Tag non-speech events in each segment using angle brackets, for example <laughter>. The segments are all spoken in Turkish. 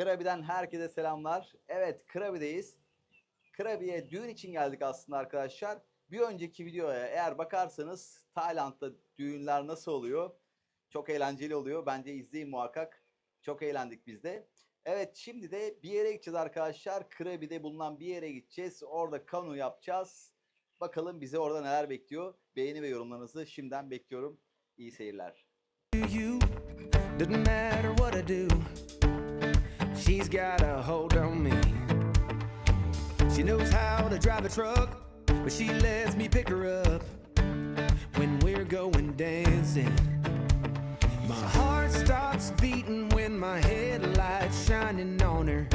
Krabi'den herkese selamlar. Evet Krabi'deyiz. Krabi'ye düğün için geldik aslında arkadaşlar. Bir önceki videoya eğer bakarsanız Tayland'da düğünler nasıl oluyor? Çok eğlenceli oluyor. Bence izleyin muhakkak. Çok eğlendik biz de. Evet şimdi de bir yere gideceğiz arkadaşlar. Krabi'de bulunan bir yere gideceğiz. Orada kanu yapacağız. Bakalım bize orada neler bekliyor. Beğeni ve yorumlarınızı şimdiden bekliyorum. İyi seyirler. you. She's got a hold on me. She knows how to drive a truck, but she lets me pick her up when we're going dancing. My heart stops beating when my headlights shining on her.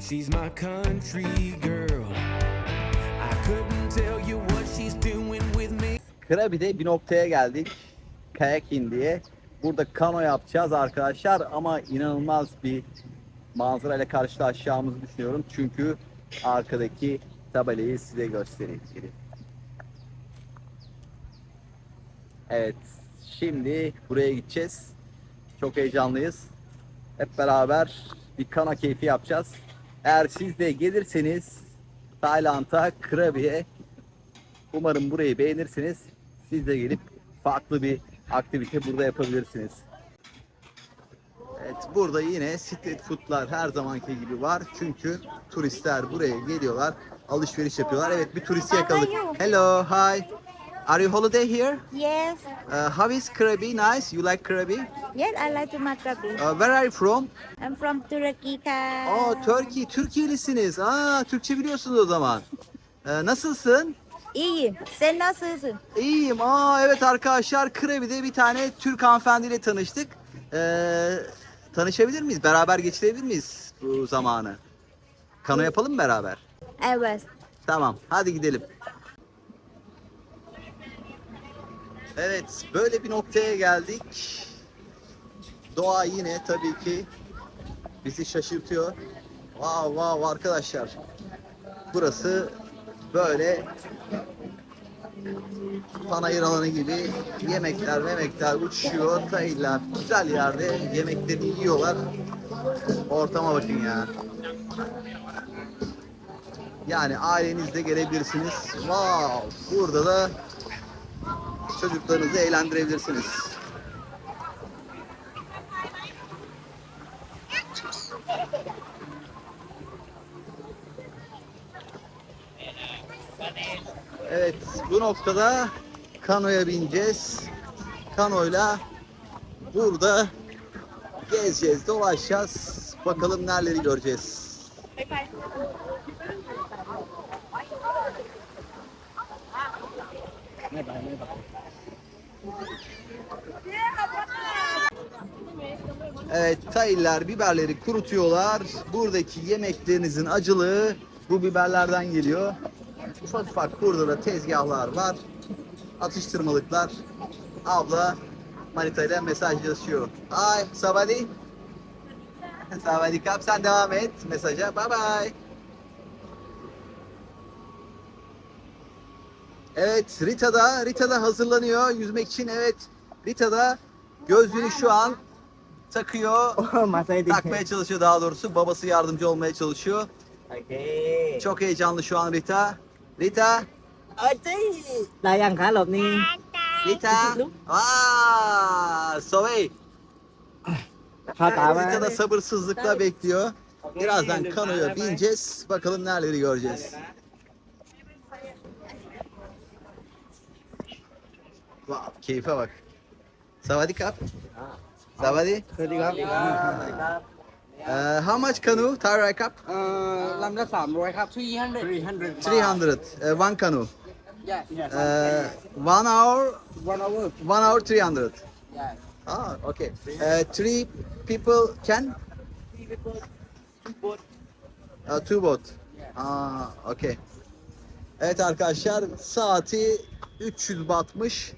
She's my country girl. I couldn't tell you what she's doing with me. Krabi'de bir noktaya geldik. Kayaking diye. Burada kano yapacağız arkadaşlar ama inanılmaz bir manzarayla karşılaşacağımızı düşünüyorum. Çünkü arkadaki tabelayı size göstereyim. Evet, şimdi buraya gideceğiz. Çok heyecanlıyız. Hep beraber bir kano keyfi yapacağız. Eğer siz de gelirseniz Tayland'a, Krabi'ye Umarım burayı beğenirsiniz. Siz de gelip farklı bir aktivite burada yapabilirsiniz. Evet burada yine street foodlar her zamanki gibi var. Çünkü turistler buraya geliyorlar. Alışveriş yapıyorlar. Evet bir turisti yakaladık. Hello, hi. Are you holiday here? Yes, Uh, how is Krabi? Nice. You like Krabi? yes, I like to Maccabi. Uh, where are you from? I'm from Turkey. Oh, Turkey. Türkiyelisiniz. Aa, Türkçe biliyorsunuz o zaman. Ee, nasılsın? İyiyim. Sen nasılsın? İyiyim. Aa evet arkadaşlar Krebi'de bir tane Türk hanımefendiyle tanıştık. Ee, tanışabilir miyiz? Beraber geçirebilir miyiz bu zamanı? Kano yapalım mı beraber? Evet. Tamam. Hadi gidelim. Evet. Böyle bir noktaya geldik. Doğa yine tabii ki bizi şaşırtıyor. Wow wow arkadaşlar. Burası böyle panayır alanı gibi yemekler memekler uçuşuyor. Taylar güzel yerde yemeklerini yiyorlar. Ortama bakın ya. Yani ailenizle gelebilirsiniz. Wow! Burada da çocuklarınızı eğlendirebilirsiniz. Evet, bu noktada kanoya bineceğiz. Kanoyla burada gezeceğiz, dolaşacağız. Bakalım nereleri göreceğiz. Evet, Tayiller biberleri kurutuyorlar. Buradaki yemeklerinizin acılığı bu biberlerden geliyor. Ufak ufak burada da tezgahlar var. Atıştırmalıklar. Abla manitayla mesajlaşıyor. Ay sabadi. <laughs> Sabadi kap sen devam et mesaja. Bye bye. Evet Rita da Rita da hazırlanıyor yüzmek için. Evet Rita da gözlüğünü şu an takıyor. <laughs> Oh, takmaya çalışıyor daha doğrusu. Babası yardımcı olmaya çalışıyor. Çok heyecanlı şu an Rita. Lita? Otoy! Layang kalop ni... Lita? Aaa! Sovey! Hatta Lita da sabırsızlıkla bekliyor. Birazdan kanoya bineceğiz. Bakalım nereleri göreceğiz. Wow, keyfe bak. Savadi kap. Savadi. Savadi kap. Uh, how much canoe? Tarai cup? เอ่อลำละสามร้อยครับ300 300 300. Uh, one canoe. yes Uh, one hour, one hour one hour 300. yes Ah, okay. Uh, three people can? Uh, two boat. Ah, okay. Evet arkadaşlar saati 300 batmış.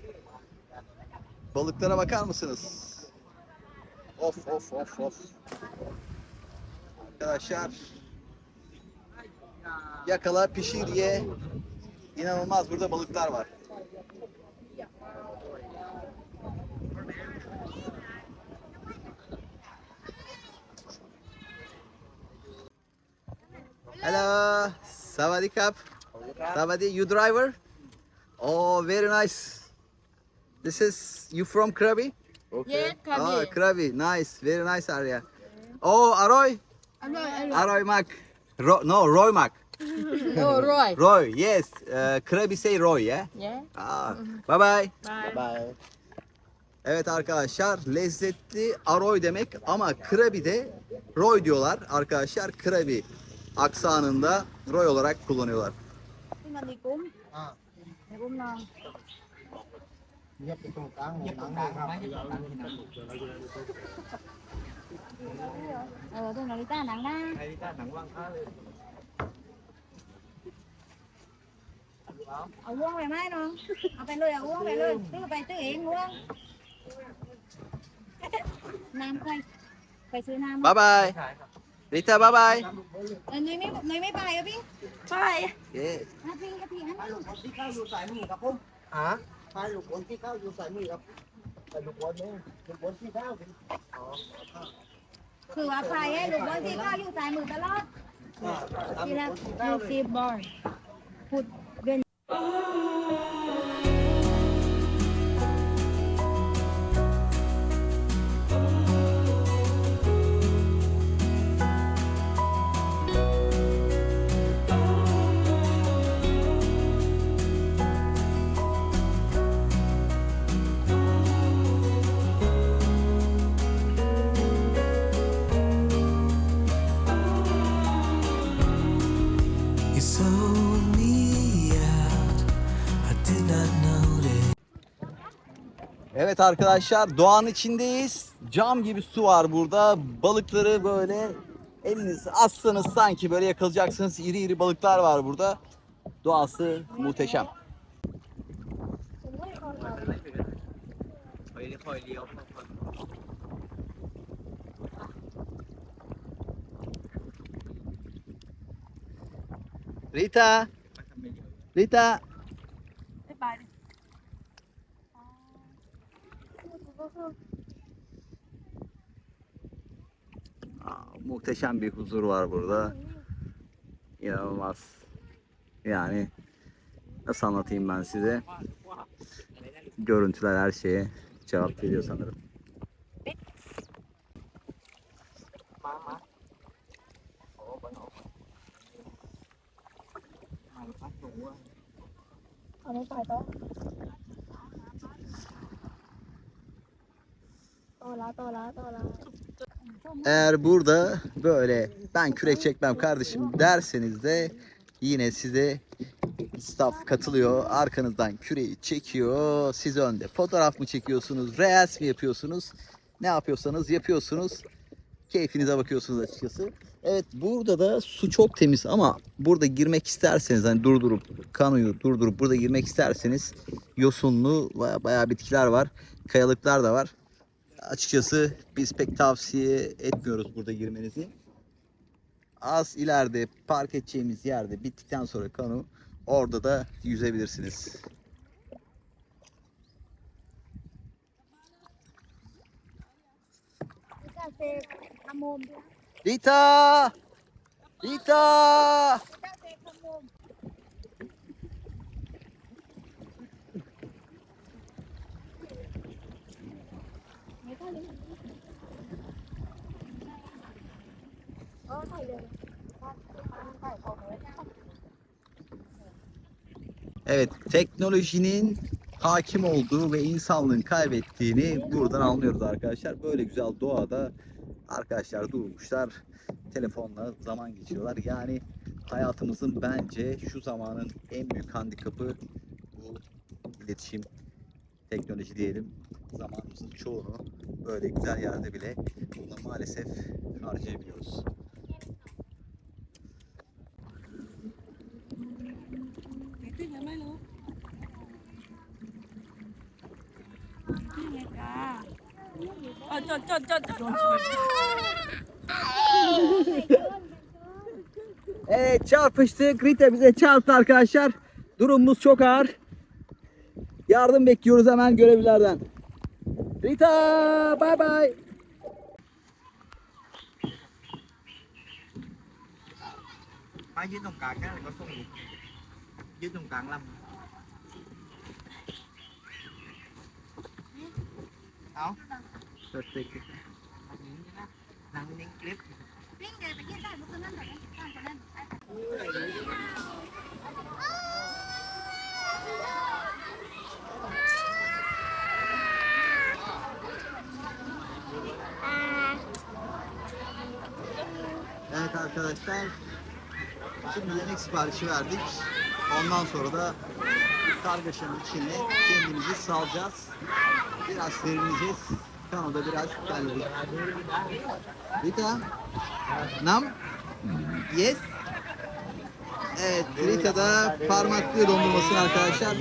Balıklara bakar mısınız? Of of of of. Arkadaşlar yakala pişir ye. İnanılmaz burada balıklar var. Hello. Savadikap. Savadi, you driver? Oh, very nice. This is you from Krabi? Yes, Oh, Krabi. Krabi. Nice. Very nice area. Oh, Aroy. Aroy, Aroy Mak. Ro- no, Roy Mak. <laughs> Oh, Roy. Roy, yes. Uh, Krabi say Roy, yeah? Yeah. Ah, bye bye. Bye. Evet arkadaşlar lezzetli aroy demek ama krabi'de roy diyorlar arkadaşlar. Krabi aksanında roy olarak kullanıyorlar. เออดูนาริต้าหนังนะไอ้ที่ต้าหนังว่างข้าเลยเอาอาว่วงไปไหมน้อง เอาไปเลยเอาว่วงไปเลยซื้อไปซื้อเองว่วงน้ำไปไปซื้อน้ำบ๊ายบายลิซ่าบ๊ายบายเออหนยไม่หนยไม่ไปอะพี่ไปเย้อะพี่อะพี่อันนี้ ลูกคนที่เข้าอยู่สายมือครับผมอะพาลูกคนที่เข้าอยู่สายมือครับ คือว่าใครให้ลูกบอลที่ข้าอยู่สายมือตลอดอ่าตามทีลูละกบอลที่เข้าลูกซีบอลพูดเดือน Evet arkadaşlar doğanın içindeyiz. Cam gibi su var burada. Balıkları böyle eliniz assanız sanki böyle yakalayacaksınız. İri iri balıklar var burada. Doğası muhteşem. Rita. Rita. Muhteşem bir huzur var burada. İnanılmaz. Yani nasıl anlatayım ben size? Görüntüler her şeye cevap veriyor sanırım. Eğer burada böyle ben kürek çekmem kardeşim derseniz de yine size staff katılıyor. Arkanızdan küreği çekiyor. Siz önde fotoğraf mı çekiyorsunuz? Reels mi yapıyorsunuz? Ne yapıyorsanız yapıyorsunuz. Keyfinize bakıyorsunuz açıkçası. Evet burada da su çok temiz ama burada girmek isterseniz hani durdurup kanoyu durdurup burada girmek isterseniz yosunlu baya, bayağı bitkiler var. Kayalıklar da var. Açıkçası biz pek tavsiye etmiyoruz burada girmenizi. Az ileride park edeceğimiz yerde bittikten sonra kano orada da yüzebilirsiniz. Rita! Rita! Evet, teknolojinin hakim olduğu ve insanlığın kaybettiğini buradan anlıyoruz arkadaşlar. Böyle güzel doğada arkadaşlar durmuşlar. Telefonla zaman geçiyorlar. Yani hayatımızın bence şu zamanın en büyük handikapı bu iletişim teknoloji diyelim. Zamanımızın çoğunu böyle güzel yerde bile buna maalesef harcayabiliyoruz. Evet çarpıştık. Rita bize çarptı arkadaşlar. Durumumuz çok ağır. Yardım bekliyoruz hemen görevlilerden. Rita bye bye. Bay dưới đồng cạn là có sung Dưới đồng cạn lắm. Đâu? Tôi tìm. Nắng những clip. Bên kia bên kia tại một cái năm rồi. Tam cái năm. Arkadaşlar. Şimdi yemek siparişi verdik. Ondan sonra da kargaşanın içine kendimizi salacağız. Biraz serinleyeceğiz. Kanada biraz terledik. Rita? Nam? Yes? Evet, Rita da parmaklıyor dondurmasını arkadaşlar.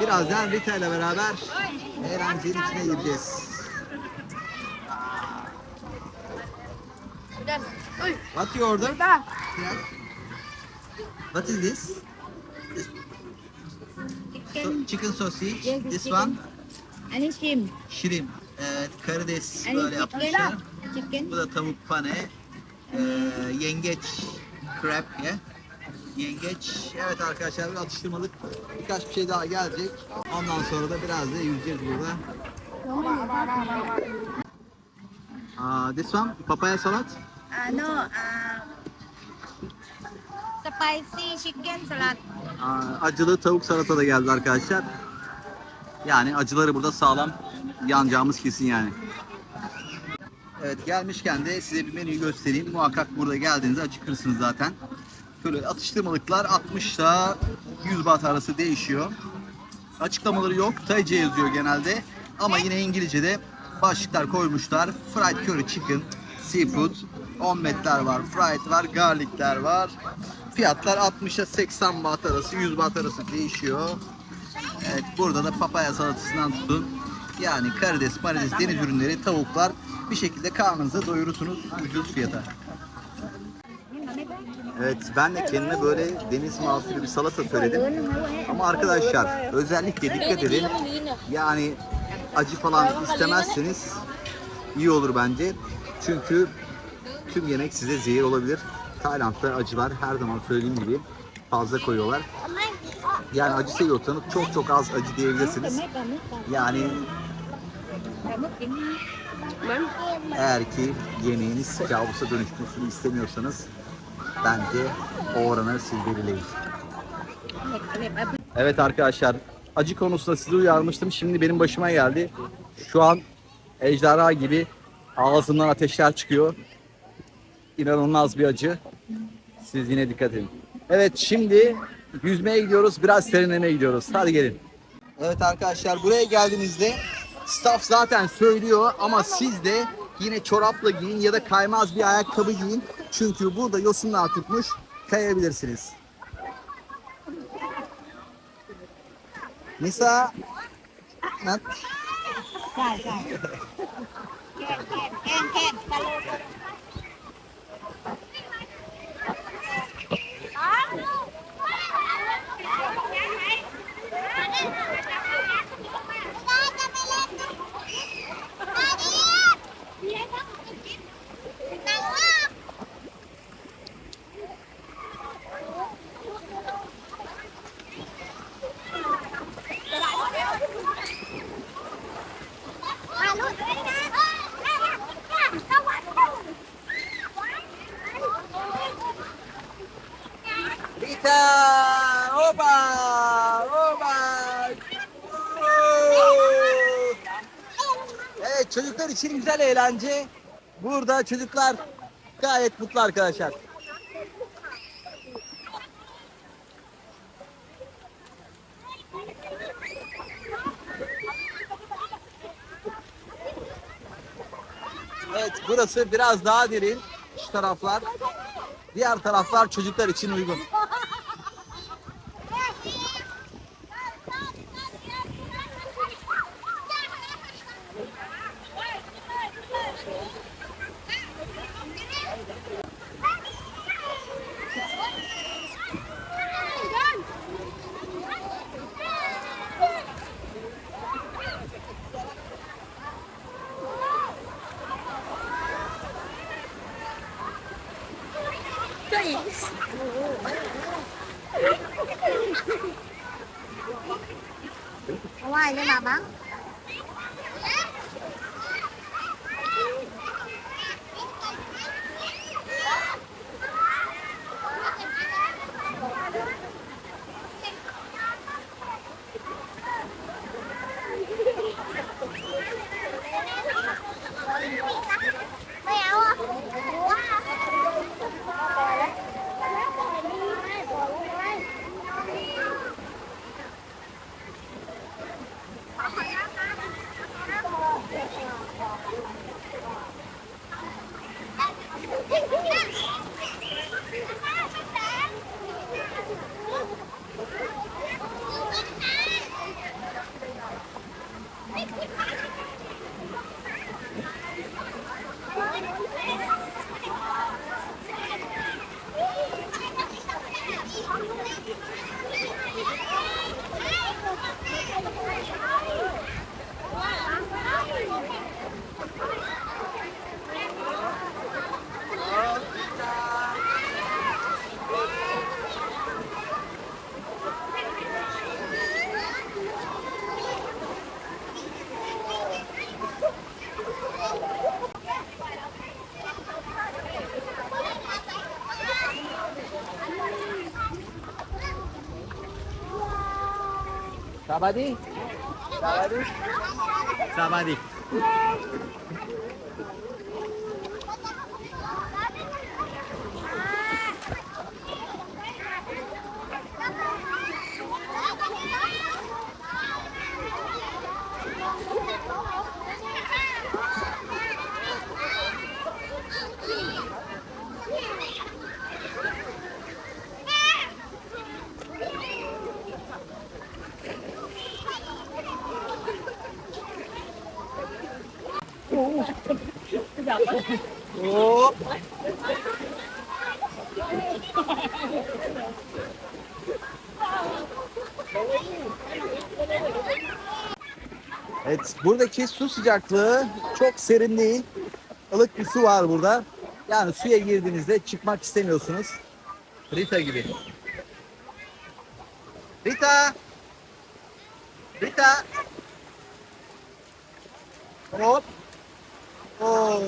Birazdan Rita ile beraber eğlencenin içine gireceğiz. What you order? Yeah. What is this? So, chicken sausage. Yes, This chicken. one ấy chim shrimp. Evet, karides Anh böyle yapmışlar. Chicken Bu da tavuk pane. Ee, yengeç crab ya. Yengeç. Evet arkadaşlar bir atıştırmalık birkaç bir şey daha gelecek. Ondan sonra da biraz da yüzeceğiz burada. Uh, this one papaya salat. À, no, à, spicy chicken salad. Aa, acılı tavuk salata da geldi arkadaşlar. Yani acıları burada sağlam yanacağımız kesin yani. Evet gelmişken de size bir menüyü göstereyim. Muhakkak burada geldiğinizde acıkırsınız zaten. Şöyle atıştırmalıklar 60 ile 100 baht arası değişiyor. Açıklamaları yok. Tayce yazıyor genelde. Ama yine İngilizce'de başlıklar koymuşlar. Fried curry chicken, seafood, omletler var, fried var, garlicler var. Fiyatlar 60 ile 80 baht arası, 100 baht arası değişiyor. Evet burada da papaya salatasından tutun. Yani karides, marides, deniz ürünleri, tavuklar bir şekilde karnınızı doyurursunuz ucuz fiyata. Evet ben de kendime böyle deniz mahsulü bir salata söyledim. Ama arkadaşlar özellikle dikkat edin. Yani acı falan istemezseniz iyi olur bence. Çünkü tüm yemek size zehir olabilir. Tayland'da acılar her zaman söylediğim gibi fazla koyuyorlar. Yani acı seviyorsanız çok çok az acı diyebilirsiniz. Yani eğer ki yemeğiniz kabusa dönüşmesini istemiyorsanız bence o oranı siz belirleyin. Evet arkadaşlar acı konusunda sizi uyarmıştım. Şimdi benim başıma geldi. Şu an ejderha gibi ağzımdan ateşler çıkıyor inanılmaz bir acı. Siz yine dikkat edin. Evet şimdi yüzmeye gidiyoruz. Biraz serinlemeye gidiyoruz. Hadi gelin. Evet arkadaşlar buraya geldiğinizde staff zaten söylüyor ama siz de yine çorapla giyin ya da kaymaz bir ayakkabı giyin. Çünkü burada yosunlar tutmuş kayabilirsiniz. Nisa Gel gel. gel gel gel gel. Güzel eğlence. Burada çocuklar gayet mutlu arkadaşlar. Evet burası biraz daha derin. Şu taraflar. Diğer taraflar çocuklar için uygun. เอาไว้เนี่ยมาบ้าง Sabadi. Sabadi. Sabadi. Buradaki su sıcaklığı çok serin değil. Ilık bir su var burada. Yani suya girdiğinizde çıkmak istemiyorsunuz. Rita gibi. Rita! Rita! Hop! Oo!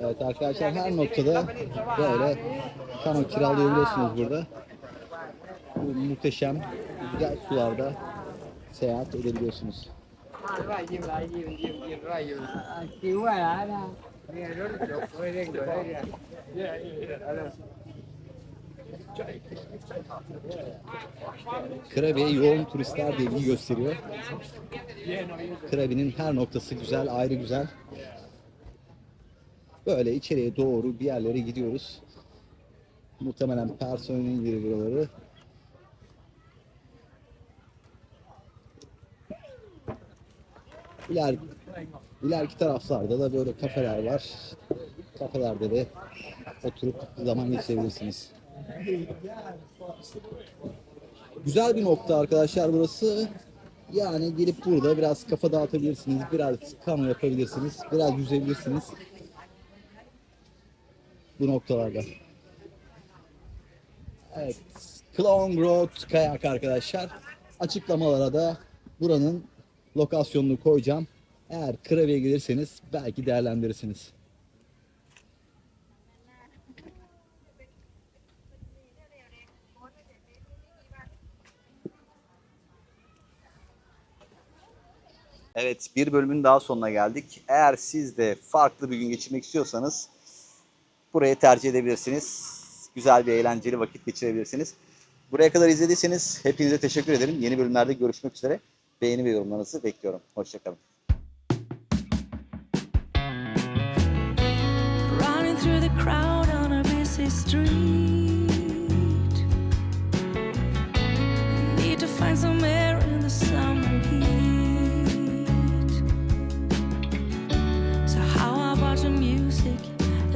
Evet arkadaşlar her noktada böyle kano kiralayabiliyorsunuz burada. Muhteşem güzel sularda seyahat edebiliyorsunuz. Krabi'ye yoğun turistler de ilgi gösteriyor. Krabi'nin her noktası güzel, ayrı güzel. Böyle içeriye doğru bir yerlere gidiyoruz. Muhtemelen personeldir buraları. İler, ileriki taraflarda da böyle kafeler var. Kafelerde de oturup zaman geçirebilirsiniz. Güzel bir nokta arkadaşlar burası. Yani gelip burada biraz kafa dağıtabilirsiniz, biraz kano yapabilirsiniz, biraz yüzebilirsiniz. Bu noktalarda. Evet. Clown Road kayak arkadaşlar. Açıklamalara da buranın lokasyonunu koyacağım. Eğer Krabi'ye gelirseniz belki değerlendirirsiniz. Evet bir bölümün daha sonuna geldik. Eğer siz de farklı bir gün geçirmek istiyorsanız burayı tercih edebilirsiniz. Güzel bir eğlenceli vakit geçirebilirsiniz. Buraya kadar izlediyseniz hepinize teşekkür ederim. Yeni bölümlerde görüşmek üzere. Beğeni ve yorumlarınızı bekliyorum. Hoşçakalın.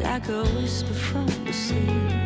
Like a whisper from the sea?